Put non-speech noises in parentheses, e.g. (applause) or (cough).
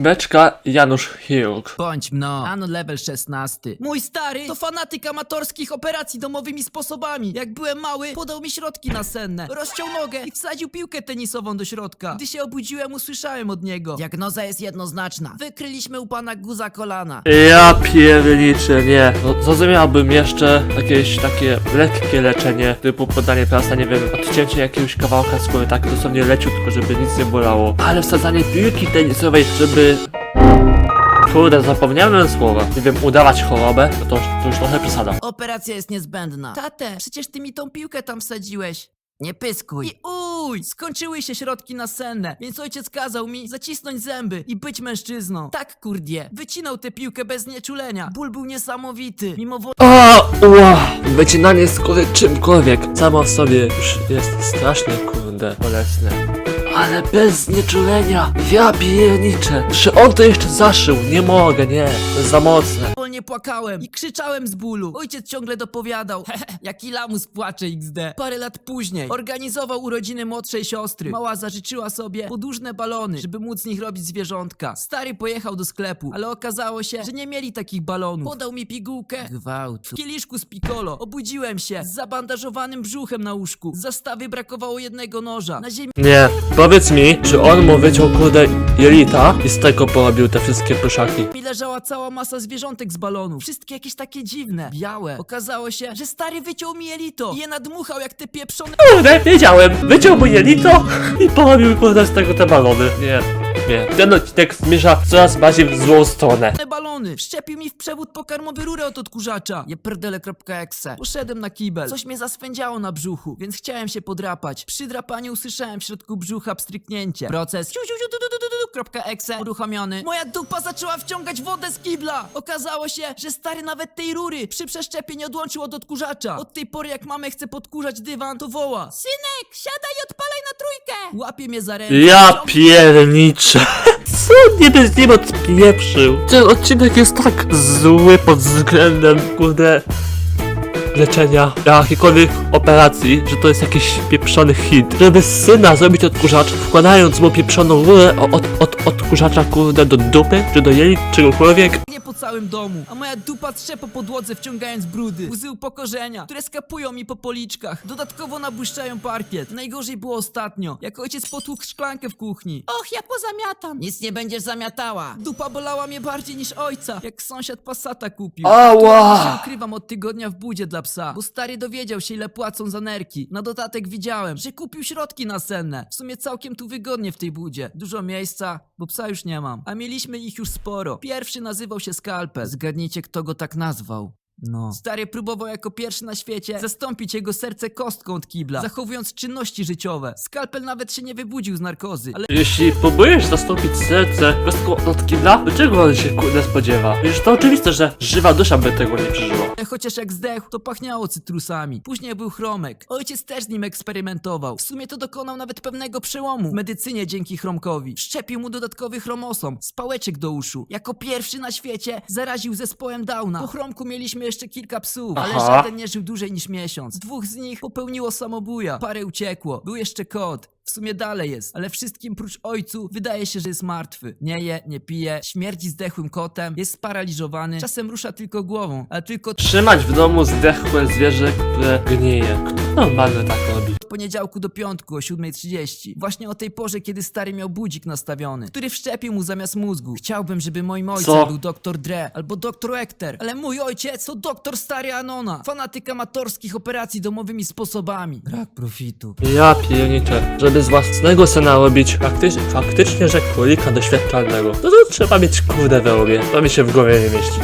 Beczka Janusz Chirurg. Bądź mno. Ano level 16. Mój stary to fanatyk amatorskich operacji domowymi sposobami. Jak byłem mały, podał mi środki nasenne. Rozciął nogę i wsadził piłkę tenisową do środka. Gdy się obudziłem, usłyszałem od niego. Diagnoza jest jednoznaczna. Wykryliśmy u pana guza kolana. Ja pierniczę, nie. No, zrozumiałbym jeszcze jakieś takie lekkie leczenie, typu podanie plasta, nie wiem, odcięcie jakiegoś kawałka skóry, tak dosłownie leciutko, żeby nic nie bolało. Ale wsadzanie piłki tenisowej, żeby... Kurde, zapomniałem słowa. Nie wiem, udawać chorobę, to, to, to już trochę przesada. Operacja jest niezbędna. Tate, przecież ty mi tą piłkę tam wsadziłeś. Nie pyskuj. I uj, skończyły się środki nasenne, więc ojciec kazał mi zacisnąć zęby i być mężczyzną. Tak, kurdie, wycinał tę piłkę bez nieczulenia. Ból był niesamowity. Mimo wo- O, ła! Wycinanie skóry czymkolwiek samo w sobie już jest strasznie, kurde, bolesne. Ale bez znieczulenia, ja pierniczę. Czy on to jeszcze zaszył? Nie mogę, nie. To jest za mocne. Wolnie płakałem i krzyczałem z bólu. Ojciec ciągle dopowiadał, (laughs) hehe, jaki lamus płacze XD. Parę lat później organizował urodziny młodszej siostry. Mała zażyczyła sobie podłużne balony, żeby móc z nich robić zwierzątka. Stary pojechał do sklepu, ale okazało się, że nie mieli takich balonów. Podał mi pigułkę gwałtu. W kieliszku z piccolo. Obudziłem się z zabandażowanym brzuchem na łóżku. Z zastawy brakowało jednego noża. Na ziemi Nie, powiedz mi, czy on mu wyciął kurde jelita i z tego porobił te wszystkie pyszaki. mi leżała cała masa zwierzątek z balonów. Wszystkie jakieś takie dziwne, białe. Okazało się, że stary wyciął mi jelito i je nadmuchał jak te pieprzone Kurde, wiedziałem. Wyciął mu jelito i porobił kurde z tego te balony. Nie, nie. Ten odcinek zmierza coraz bardziej w złą stronę. Te balony! Wszczepił mi w przewód pokarmowy rurę od odkurzacza. Je perdele.exe. Poszedłem na kibel. Coś mnie zaswędziało na brzuchu, więc chciałem się podrapać. Przy drapaniu usłyszałem w środku brzucha pstryknięcie. Proces siu, siu, siu, du, du, du, du, du, kropka exe uruchomiony. Moja dupa zaczęła wciągać wodę z kibla. Okazało się, że stary nawet tej rury przy przeszczepie nie odłączył od odkurzacza. Od tej pory jak mamę chce podkurzać dywan, to woła. Synek, siadaj i odpalaj na trójkę. Łapie mnie za rękę. Ja pierniczę. (laughs) Co nie bez nim odpieprzył? Ten odcinek jest tak zły pod względem, kurde, leczenia jakiejkolwiek operacji, że to jest jakiś pieprzony hit. Żeby z syna zrobić odkurzacz, wkładając mu pieprzoną rurę od, od, od odkurzacza, kurde, do dupy, czy do jelit, czegokolwiek. Nie po całym domu, a moja dupa trze po podłodze wciągając brudy. Łzy upokorzenia, które skapują mi po policzkach. Dodatkowo nabłyszczają parkiet. Najgorzej było ostatnio, jak ojciec potłukł szklankę w kuchni. Och, ja pozamiatam. Nic nie będziesz zamiatała. Dupa bolała mnie bardziej niż ojca, jak sąsiad Passata kupił. Ała! Ja się ukrywam od tygodnia w budzie dla psa, bo stary dowiedział się ile płacą za nerki. Na dodatek widziałem, że kupił środki nasenne. W sumie całkiem tu wygodnie w tej budzie. Dużo miejsca, bo psa już nie mam. A mieliśmy ich już sporo. Pierwszy nazywał się Skalpel. Zgadnijcie kto go tak nazwał. No. Stary próbował jako pierwszy na świecie zastąpić jego serce kostką od kibla, zachowując czynności życiowe. Skalpel nawet się nie wybudził z narkozy, ale Jeśli próbujesz zastąpić serce kostką od kibla, to czego on się kurde spodziewa? Już to oczywiste, że żywa dusza by tego nie przeżyła. Chociaż jak zdechł, to pachniało cytrusami. Później był chromek. Ojciec też z nim eksperymentował. W sumie to dokonał nawet pewnego przełomu w medycynie dzięki chromkowi. Szczepił mu dodatkowy chromosom z pałeczek do uszu. Jako pierwszy na świecie zaraził zespołem Downa. Po chromku mieliśmy jeszcze kilka psów, ale Aha. żaden nie żył dłużej niż miesiąc. Dwóch z nich popełniło samobuja. Parę uciekło. Był jeszcze kot. W sumie dalej jest, ale wszystkim prócz ojcu wydaje się, że jest martwy. Nie je, nie pije, śmierdzi zdechłym kotem, jest sparaliżowany, czasem rusza tylko głową, ale tylko Trzymać w domu zdechłe zwierzę, które gnije. Kto normalny tak robi? od poniedziałku do piątku o 7.30. Właśnie o tej porze, kiedy stary miał budzik nastawiony, który wszczepił mu zamiast mózgu. Chciałbym, żeby moim ojcem Co? był doktor Dre albo doktor Ekter, ale mój ojciec to doktor stary Anona, fanatyk amatorskich operacji domowymi sposobami. Brak profitu. Ja pierniczę. Żeby z własnego syna robić faktycznie, faktycznie, że królika doświadczalnego, no to trzeba mieć kurde we łbie. To mi się w głowie nie mieści.